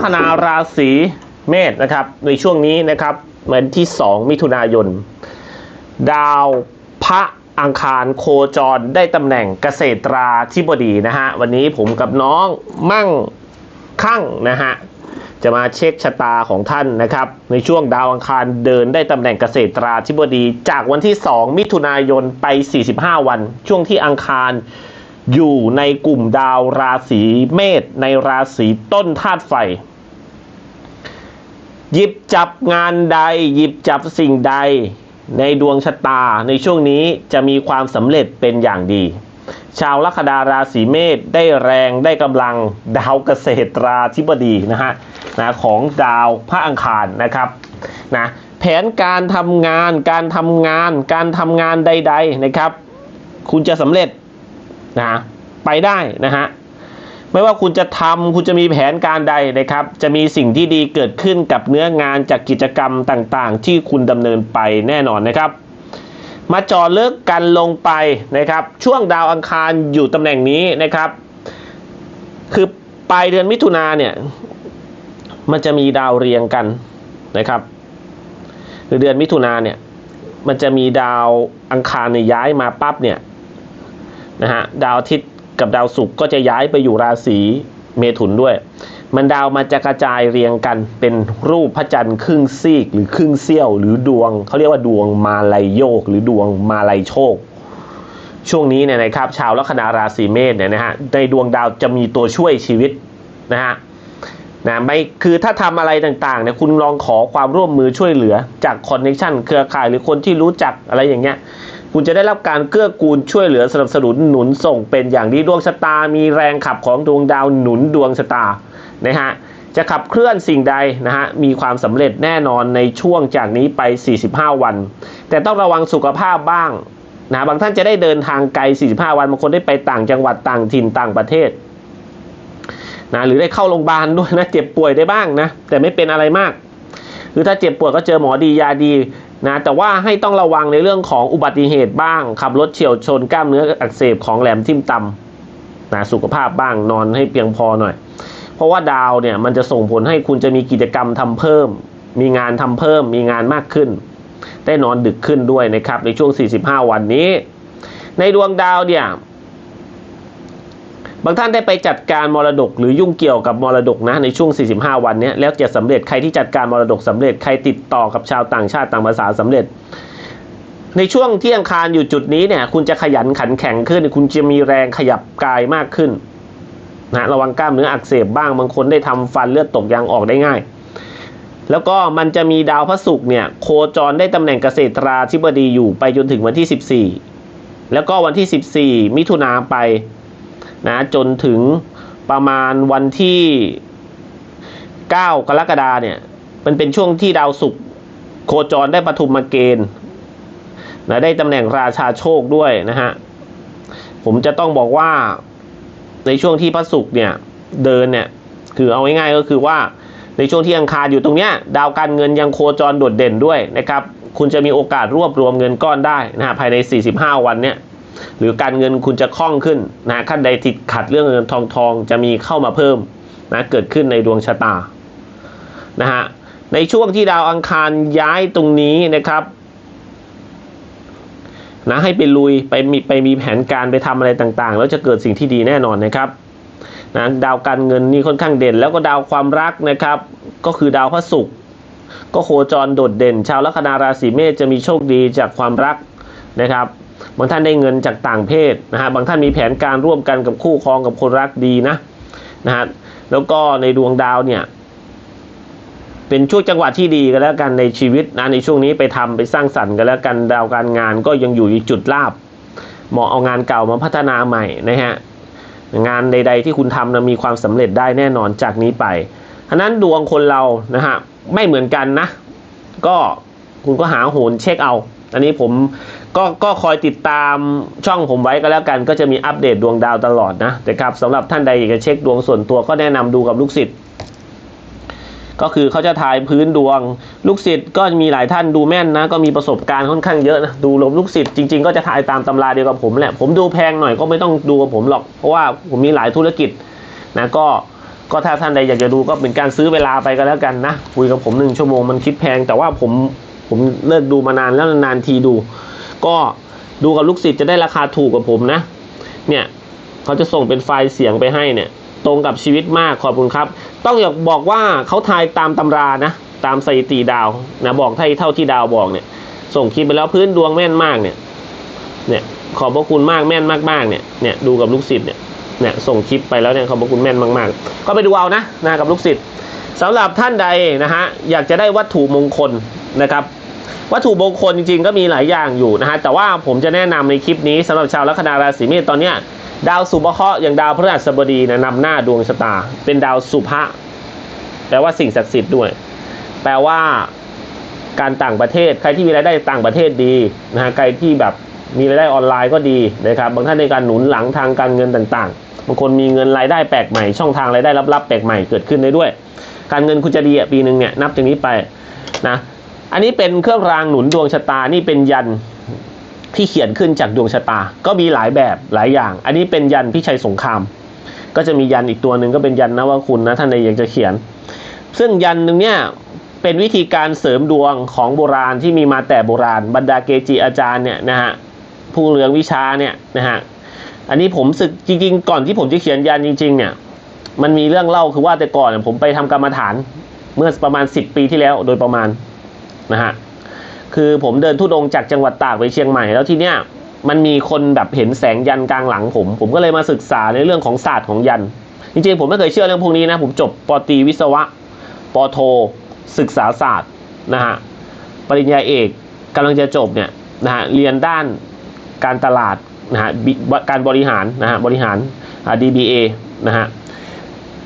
ชาวลัคนาราศีเมษนะครับ ในช่วงนี้นะครับวันที่ 2 มิถุนายน ดาวพระอังคารโคจรได้ตำแหน่งเกษตราธิบดีนะฮะ วันนี้ผมกับน้องมั่งคั่งนะฮะ จะมาเช็คชะตาของท่านนะครับ ในช่วงดาวอังคารเดินได้ตำแหน่งเกษตราธิบดี จากวันที่ 2 มิถุนายนไป 45 วัน ช่วงที่อังคารอยู่ในกลุ่มดาวราศีเมษในราศีต้นธาตุไฟ หยิบจับงานใด หยิบจับสิ่งใด ในดวงชะตาในช่วงนี้จะมีความสำเร็จเป็นอย่างดี ชาวลัคนาราศีเมษได้แรงได้กำลังดาวเกษตราธิบดีนะฮะนะของดาวพระอังคารนะครับนะแผนการทำงานการทำงานการทำงานใด ๆนะครับ คุณจะสำเร็จนะไปได้นะฮะ ไม่ว่าคุณจะทำคุณจะมีแผนการใดนะครับ จะมีสิ่งที่ดีเกิดขึ้นกับเนื้องานจากกิจกรรมต่างๆ ที่คุณดำเนินไปแน่นอนนะครับ มาจอเลิกกันลงไปนะครับ ช่วงดาวอังคารอยู่ตำแหน่งนี้นะครับ คือปลายเดือนมิถุนาเนี่ย มันจะมีดาวเรียงกันนะครับคือเดือนมิถุนาเนี่ย มันจะมีดาวอังคารเนี่ยย้ายมาปั๊บเนี่ยนะฮะดาวอาทิตย์ กับดาวศุกร์ก็จะย้ายไปอยู่ราศีเมถุนด้วย มันดาวมันจะกระจายเรียงกันเป็นรูปพระจันทร์ครึ่งซีกหรือครึ่งเสี้ยว หรือดวงเขาเรียกว่าดวงมาลายโยก หรือดวงมาลายโชค ช่วงนี้เนี่ยนะครับ ชาวลัคนาราศีเมษเนี่ยนะฮะในดวงดาวจะมีตัวช่วยชีวิตนะฮะนะไม่คือถ้าทำอะไรต่างๆเนี่ยคุณลองขอความร่วมมือช่วยเหลือจากคอนเนคชันเครือข่ายหรือคนที่รู้จักอะไรอย่างเงี้ย คุณจะได้รับการเกื้อกูลช่วยเหลือสนับสนุนหนุนส่งเป็นอย่างดีดวงชะตา มีแรงขับของดวงดาวหนุนดวงชะตานะฮะจะขับเคลื่อนสิ่งใดนะฮะมีความสำเร็จแน่นอนในช่วงจากนี้ไป 45 วัน แต่ต้องระวังสุขภาพบ้างนะบางท่านจะได้เดินทางไกล 45 วันบางคนได้ไปต่างจังหวัดต่างถิ่นต่างประเทศนะหรือได้เข้าโรงพยาบาลด้วยนะเจ็บป่วยได้บ้างนะแต่ไม่เป็นอะไรมากคือถ้าเจ็บป่วยก็เจอหมอดียาดี นะแต่ว่าให้ต้องระวังในเรื่องของอุบัติเหตุบ้าง ขับรถเฉียวชนกล้ามเนื้ออักเสบของแหลมทิ่มตำนะสุขภาพบ้างนอนให้เพียงพอหน่อย เพราะว่าดาวเนี่ยมันจะส่งผลให้คุณจะมีกิจกรรมทำเพิ่ม มีงานทำเพิ่ม มีงานมากขึ้น ได้นอนดึกขึ้นด้วยนะครับในช่วง 45 วันนี้ ในดวงดาวเนี่ย บางท่านได้ไปจัดการมรดกหรือยุ่งเกี่ยวกับมรดกนะในช่วง 45 วันนี้แล้วจะสำเร็จใครที่จัดการมรดกสำเร็จใครติดต่อกับชาวต่างชาติต่างภาษาสำเร็จ ในช่วงที่อังคารอยู่จุดนี้เนี่ย คุณจะขยันขันแข็งขึ้น คุณจะมีแรงขยับกายมากขึ้นนะระวังกล้ามเนื้ออักเสบบ้างบางคนได้ทำฟันเลือดตกยางออกได้ง่าย แล้วก็มันจะมีดาวพระศุกร์เนี่ยโคจรได้ตำแหน่งเกษตราธิบดีอยู่ไปจนถึงวันที่ 14 แล้วก็วันที่ 14 มิถุนาไป นะจนถึงประมาณวันที่ 9 กรกฎาเนี่ยมันเป็นช่วงที่ดาวศุกร์โคจรได้ปฐุมมาเกณฑ์นะได้ตำแหน่งราชาโชคด้วยนะฮะผมจะต้องบอกว่าในช่วงที่พระศุกร์เนี่ยเดินเนี่ยคือเอาง่ายๆก็คือว่าในช่วงที่อังคารอยู่ตรงเนี้ยดาวการเงินยังโคจรโดดเด่นด้วยนะครับ คุณจะมีโอกาสรวบรวมเงินก้อนได้นะฮะภายใน 45 วันเนี่ย หรือการเงินคุณจะคล่องขึ้นนะขั้นใดติดขัดเรื่องเงินทองทองจะมีเข้ามาเพิ่มนะเกิดขึ้นในดวงชะตานะฮะในช่วงที่ดาวอังคารย้ายตรงนี้นะครับนะให้ไปลุยไปมีไปมีแผนการไปทำอะไรต่างๆ แล้วจะเกิดสิ่งที่ดีแน่นอนนะครับนะดาวการเงินนี่ค่อนข้างเด่น แล้วก็ดาวความรักนะครับ ก็คือดาวพระศุกร์ก็โคจรโดดเด่น ชาวลัคนาราศีเมษจะมีโชคดีจากความรักนะครับ บางท่านได้เงินจากต่างเพศนะฮะบางท่านมีแผนการร่วมกันกับคู่ครองกับคนรักดีนะนะฮะแล้วก็ในดวงดาวเนี่ยเป็นช่วงจังหวะที่ดีกันแล้วกันในชีวิตนะในช่วงนี้ไปทำไปสร้างสรรค์กันแล้วกันดาวการงานก็ยังอยู่ในจุดลาบเหมาะเอางานเก่ามาพัฒนาใหม่นะฮะงานใด ๆ ที่คุณทำนะมีความสำเร็จได้แน่นอนจากนี้ไปฉะนั้นดวงคนเรานะฮะไม่เหมือนกันนะ ก็คุณก็หาโหนเช็คเอา อันนี้ผมก็ก็คอยติดตามช่องผมไว้ก็แล้วกัน ก็จะมีอัปเดตดวงดาวตลอดนะแต่ครับสำหรับท่านใดอยากจะเช็คดวงส่วนตัวก็แนะนำดูกับลูกศิษย์ก็คือเขาจะทายพื้นดวง ลูกศิษย์ก็มีหลายท่านดูแม่นนะ ก็มีประสบการณ์ค่อนข้างเยอะนะดูลมลูกศิษย์จริง ๆ ก็จะทายตามตำราเดียวกับผมแหละผมดูแพงหน่อยก็ไม่ต้องดูกับผมหรอกเพราะว่าผมมีหลายธุรกิจนะก็ก็ถ้าท่านใดอยากจะดูก็เป็นการซื้อเวลาไปก็แล้วกันนะคุยกับผมหนึ่งชั่วโมงมันคิดแพงแต่ว่าผม ผมเลิกดูมานานแล้วนานทีดู ก็ดูกับลูกศิษย์จะได้ราคาถูกกว่าผมนะ เนี่ยเขาจะส่งเป็นไฟล์เสียงไปให้เนี่ย ตรงกับชีวิตมากขอบคุณครับ ต้องอยากบอกว่าเขาทายตามตำรานะ ตามสถิติดาวนะบอกเท่าเท่าที่ดาวบอกเนี่ย ส่งคลิปไปแล้วพื้นดวงแม่นมากเนี่ย เนี่ยขอบพระคุณมากแม่นมากๆเนี่ยเนี่ยดูกับลูกศิษย์เนี่ยเนี่ยส่งคลิปไปแล้วเนี่ยขอบพระคุณแม่นมากๆ ก็ไปดูเอานะนะกับลูกศิษย์สำหรับท่านใดนะฮะอยากจะได้วัตถุมงคลนะครับ วัตถุมงคลจริงๆก็มีหลายอย่างอยู่นะฮะแต่ว่าผมจะแนะนำในคลิปนี้สำหรับชาวลัคนาราศีเมษตอนเนี้ยดาวสุภเคราะห์อย่างดาวพฤหัสบดีนะนำหน้าดวงชะตา เป็นดาวสุภะแปลว่าสิ่งศักดิ์สิทธิ์ด้วย แปลว่าการต่างประเทศใครที่มีรายได้ต่างประเทศดีนะฮะใครที่แบบมีรายได้ออนไลน์ก็ดีนะครับบางท่านในการหนุนหลังทางการเงินต่างๆบางคนมีเงินรายได้แปลกใหม่ ช่องทางรายได้ลับๆแปลกใหม่เกิดขึ้นได้ด้วย การเงินคุณจะดีอะปีหนึ่งเนี่ยนับจากนี้ไปนะ อันนี้เป็นเครื่องรางหนุนดวงชะตา นี่เป็นยันที่เขียนขึ้นจากดวงชะตา ก็มีหลายแบบหลายอย่าง อันนี้เป็นยันพิชัยสงคราม ก็จะมียันอีกตัวหนึ่งก็เป็นยันนวคุณนะท่านใดอยากจะเขียน ซึ่งยันหนึ่งเนี่ยเป็นวิธีการเสริมดวงของโบราณที่มีมาแต่โบราณ บรรดาเกจิอาจารย์เนี่ยนะฮะผู้เรืองวิชาเนี่ยนะฮะอันนี้ผมศึกจริงๆ ก่อนที่ผมจะเขียนยันจริง ๆ เนี่ย มันมีเรื่องเล่าคือว่าแต่ก่อนผมไปทำกรรมฐานเมื่อประมาณ 10 ปีที่แล้วโดยประมาณ นะฮะคือผมเดินทุดงจากจังหวัดตากไปเชียงใหม่ แล้วทีเนี้ยมันมีคนแบบเห็นแสงยันกลางหลังผม ผมก็เลยมาศึกษาในเรื่องของศาสตร์ของยัน จริงๆ ผมไม่เคยเชื่อเรื่องพวกนี้นะ ผมจบปตีวิศวะปโท ศึกษาศาสตร์นะฮะปริญญาเอกกำลังจะจบเนี่ยนะฮะเรียนด้านการตลาดนะฮะการบริหารนะฮะบริหาร DBA นะฮะ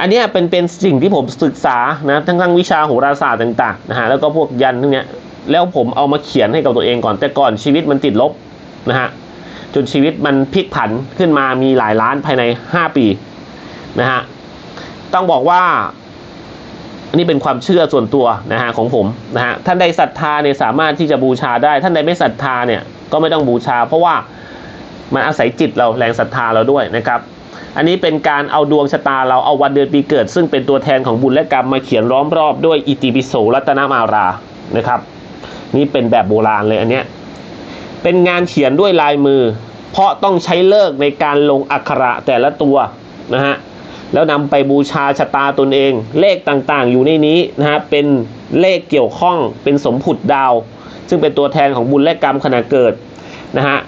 อันนี้เป็นเป็นสิ่งที่ผมศึกษานะทั้งทั้งวิชาโหราศาสตร์ต่างๆนะฮะแล้วก็พวกยันทั้งเนี้ยแล้วผมเอามาเขียนให้กับตัวเองก่อนแต่ก่อนชีวิตมันติดลบนะฮะจนชีวิตมันพลิกผันขึ้นมามีหลายล้านภายใน 5 ปีนะฮะต้องบอกว่าอันนี้เป็นความเชื่อส่วนตัวนะฮะของผมนะฮะท่านใดศรัทธาเนี่ยสามารถที่จะบูชาได้ ท่านใดไม่ศรัทธาเนี่ยก็ไม่ต้องบูชา เพราะว่ามันอาศัยจิตเราแรงศรัทธาเราด้วยนะครับ อันนี้เป็นการเอาดวงชะตาเราเอาวันเดือนปีเกิด ซึ่งเป็นตัวแทนของบุญและกรรมมาเขียนล้อมรอบด้วยอิติปิโสรัตนมารานะครับ นี่เป็นแบบโบราณเลยอันเนี้ยเป็นงานเขียนด้วยลายมือ เพราะต้องใช้เลิกในการลงอักขระแต่ละตัวนะฮะแล้วนำไปบูชาชะตาตนเอง เลขต่างๆ อยู่ในนี้นะฮะเป็นเลขเกี่ยวข้องเป็นสมผุดดาว ซึ่งเป็นตัวแทนของบุญและกรรมขณะเกิดนะฮะ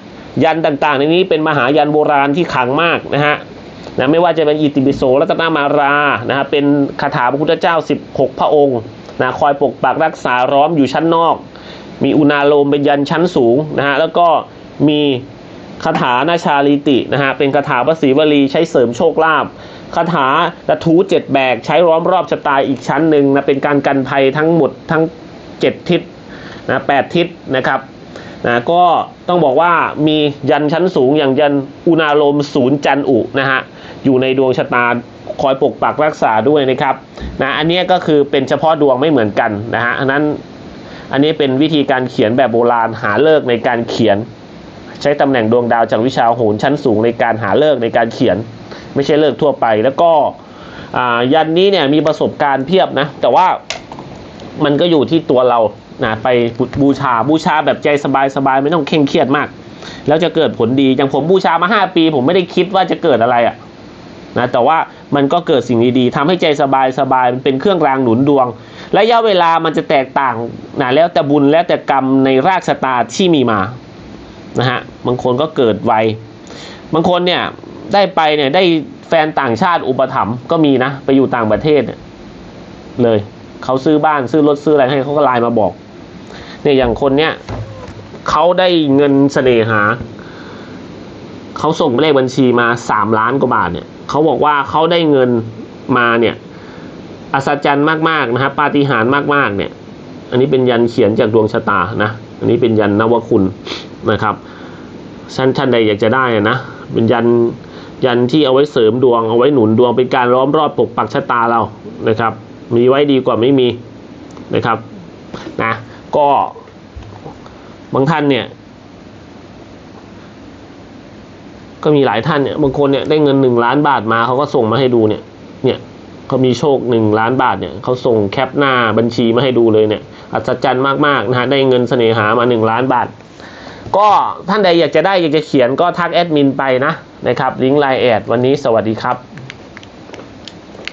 ยันต่างๆ ในนี้เป็นมหายันโบราณที่ขังมากนะฮะ นะไม่ว่าจะเป็นอิติปิโสรัตนามารานะครับเป็นคาถาพระพุทธเจ้า 16 พระองค์นะคอยปกปักรักษาร้อมอยู่ชั้นนอก มีอุณาโลมเป็นยันชั้นสูงนะฮะแล้วก็มีคาถานาชาลิตินะฮะเป็นคาถาพระศรีวลีใช้เสริมโชคลาภคาถากระทูเจ็ดแบกใช้ล้อมรอบชะตาอีกชั้นหนึ่งนะเป็นการกันภัยทั้งหมดทั้ง 7 ทิศนะแปดทิศนะครับ นะก็ต้องบอกว่ามียันชั้นสูงอย่างยันอุณาโลมศูนย์จันอุนะฮะอยู่ในดวงชะตาคอยปกปักรักษาด้วยนะครับนะอันนี้ก็คือเป็นเฉพาะดวงไม่เหมือนกันนะฮะอันนั้นอันนี้เป็นวิธีการเขียนแบบโบราณหาเลิกในการเขียน ใช้ตำแหน่งดวงดาวจากวิชาโหรชั้นสูงในการหาเลิกในการเขียน ไม่ใช่เลิกทั่วไป แล้วก็ยันนี้เนี่ยมีประสบการณ์เพียบนะแต่ว่ามันก็อยู่ที่ตัวเรา นะไปบูชาบูชาแบบใจสบายๆไม่ต้องเคร่งเครียดมาก แล้วจะเกิดผลดีอย่างผมบูชามาห้าปี ผมไม่ได้คิดว่าจะเกิดอะไรอะ่ะนะแต่ว่ามันก็เกิดสิ่งดีๆทำให้ใจสบายสบายมันเป็นเครื่องรางหนุนดวง ระยะเวลามันจะแตกต่างนะแล้วแต่บุญแล้วแต่กรรมในรากชะตาที่มีมานะฮะบางคนก็เกิดไวบางคนเนี่ยได้ไปเนี่ยได้แฟนต่างชาติอุปถัมภ์ก็มีนะ ไปอยู่ต่างประเทศเนี่ยเลยเขาซื้อบ้านซื้อรถซื้ออะไรให้เขาก็ไลน์มาบอก เนี่ยอย่างคนเนี้ยเขาได้เงินเสน่หาเขาส่งเลขบัญชีมาสามล้านกว่าบาทเนี่ยเขาบอกว่าเขาได้เงินมาเนี่ยอัศจรรย์มากๆนะครับปาฏิหาริย์มากๆเนี่ย อันนี้เป็นยันเขียนจากดวงชะตานะ อันนี้เป็นยันนวคุณนะครับท่านท่านใดอยากจะได้นะเป็นยันยันที่เอาไว้เสริมดวงเอาไว้หนุนดวงเป็นการล้อมรอบปกปักชะตาเรานะครับ มีไว้ดีกว่าไม่มีนะครับนะ ก็บางท่านเนี่ย ก็มีหลายท่านเนี่ยบางคนเนี่ยได้เงินหนึ่งล้านบาทมาเขาก็ส่งมาให้ดูเนี่ย เนี่ยเขามีโชคหนึ่งล้านบาทเนี่ยเขาส่งแคปหน้าบัญชีมาให้ดูเลยเนี่ย อัศจรรย์มากๆนะฮะได้เงินเสน่หามาหนึ่งล้านบาท ก็ท่านใดอยากจะได้อยากจะเขียนก็ทักแอดมินไปนะนะครับลิงก์ไลน์แอดวันนี้สวัสดีครับ